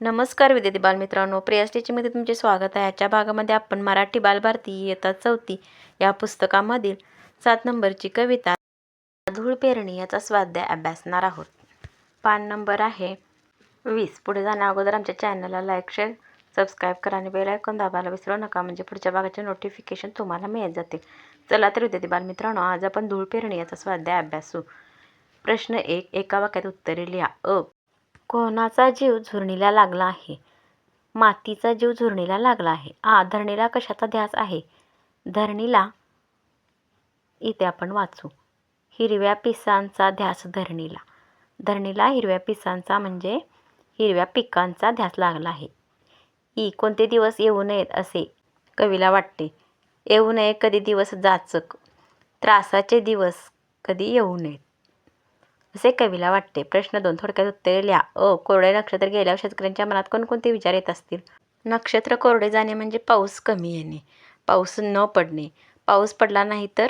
नमस्कार विद्यार्थी बालमित्रांनो प्रियास टीचिंगमध्ये तुमचे स्वागत आहे. आजच्या भागामध्ये आपण मराठी बालभारती इयत्ता चौथी या पुस्तकामधील सात नंबरची कविता धूळ पेरणी याचा स्वाध्याय अभ्यासणार आहोत. पान नंबर आहे वीस. पुढे जाण्या अगोदर आमच्या चॅनलला लाईक शेअर सबस्क्राईब करा आणि बेल आयकॉन दाबायला विसरू नका. म्हणजे पुढच्या भागाचे नोटिफिकेशन तुम्हाला मिळत जातील चला तर विद्यार्थी बालमित्रांनो आज आपण धूळ पेरणी याचा स्वाध्याय अभ्यासू. प्रश्न एक एका वाक्यात उत्तरे लिहा. अ कोणाचा जीव झुरणीला लागला आहे? मातीचा जीव झुरणीला लागला आहे. आ धरणीला कशाचा ध्यास आहे? धरणीला? इथे आपण वाचू. हिरव्या पिसांचा ध्यास धरणीला. धरणीला हिरव्या पिसांचा म्हणजे हिरव्या पिकांचा ध्यास लागला आहे. ई कोणते दिवस येऊ नयेत असे कवीला वाटते. येऊ नये कधी दिवस जाचक. त्रासाचे दिवस कधी येऊ नयेत. असे कवीला वाटते. प्रश्न दोन थोडक्यात उत्तरे लिहा. अ कोरडे नक्षत्र गेल्यावर शेतकऱ्यांच्या मनात कोणकोणते विचार येत असतील? नक्षत्र कोरडे जाणे म्हणजे पाऊस कमी येणे पाऊस न पडणे. पाऊस पडला नाही तर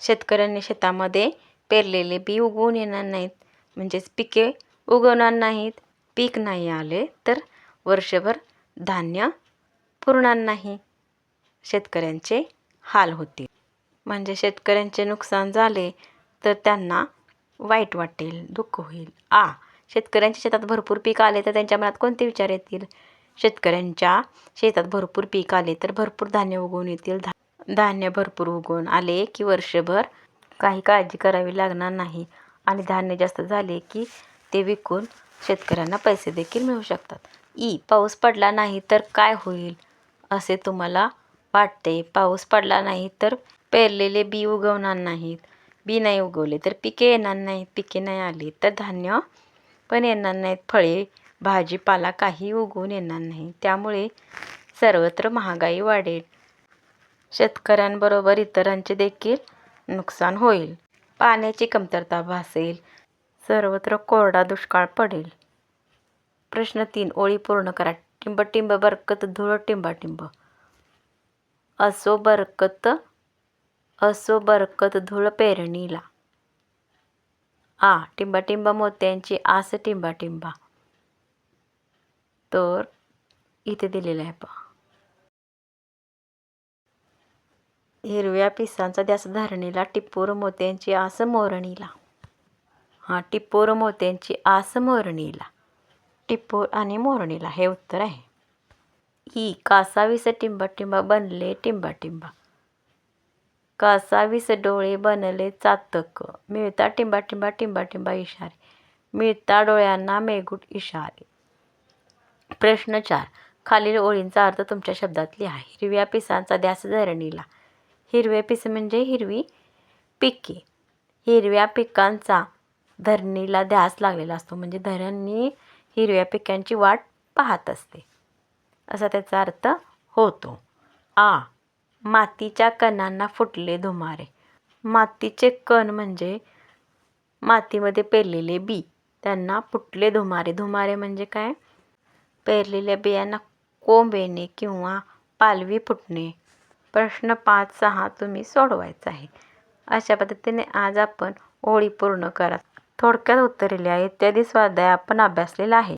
शेतकऱ्यांनी शेतामध्ये पेरलेले बी उगवून येणार नाहीत. म्हणजेच पिके उगवणार नाहीत. पीक नाही आले तर वर्षभर धान्य पुरणार नाही. शेतकऱ्यांचे हाल होतील. म्हणजे शेतकऱ्यांचे नुकसान झाले तर त्यांना वाईट वाटेल दुःख होईल. आ शेतकऱ्यांच्या शेतात भरपूर पीक आले तर त्यांच्या मनात कोणते विचार येतील? शेतकऱ्यांच्या शेतात भरपूर पीक आले तर भरपूर धान्य उगवून येतील. धा धान्य भरपूर उगवून आले की वर्षभर काही काळजी करावी लागणार नाही. आणि धान्य जास्त झाले की ते विकून शेतकऱ्यांना पैसे देखील मिळू शकतात. ई पाऊस पडला नाही तर काय होईल? असे तुम्हाला वाटते. पाऊस पडला नाही तर पेरलेले बी उगवणार नाहीत. बी नाही उगवले तर पिके येणार नाहीत पिके नाही आली तर धान्य पण येणार नाहीत फळे भाजीपाला काही उगवून येणार नाही. त्यामुळे सर्वत्र महागाई वाढेल. शेतकऱ्यांबरोबर इतरांचे देखील नुकसान होईल. पाण्याची कमतरता भासेल. सर्वत्र कोरडा दुष्काळ पडेल. प्रश्न तीन ओळी पूर्ण करा. टिंब टिंब बरकत धुळ टिंबाटिंब. असो बरकत असो बरकत धूळ पेरणीला. आ टिंबाटिंब मोत्यांची आस टिंबाटिंबा. तर इथे दिलेलं आहे पहा. हिरव्या पिसांचा द्यास धरणीला टिप्पोर मोत्यांची आस मोरणीला. हां टिप्पोर मोत्यांची आस मोरणीला. टिप्पोर आणि मोरणीला हे उत्तर आहे. ई कासावीस टिंबाटिंबा बनले टिंबाटिंबा. कासावीस डोळे बनले चातक. मिळता टिंबाटिंबा टिंबाटिंबा इशारे. मिळता डोळ्यांना मेघूट इशारे. प्रश्न चार. खालील ओळींचा अर्थ तुमच्या शब्दात लिहा हिरव्या पिसांचा ध्यास धरणीला. हिरवे पिस म्हणजे हिरवी पिके. हिरव्या पिकांचा धरणीला ध्यास लागलेला असतो. म्हणजे धरणी हिरव्या पिकांची वाट पाहत असते. असा त्याचा अर्थ होतो. आ. मातीच्या कणांना फुटले धुमारे. मातीचे कण म्हणजे मातीमध्ये पेरलेले बी. त्यांना फुटले धुमारे. धुमारे म्हणजे काय? पेरलेल्या बियांना कोंब येणे किंवा पालवी फुटणे. प्रश्न पाच सहा तुम्ही सोडवायचा आहे. अशा पद्धतीने आज आपण ओळी पूर्ण करा. थोडक्यात उत्तरेल्या इत्यादी स्वाध्याय आपण अभ्यासलेला आहे.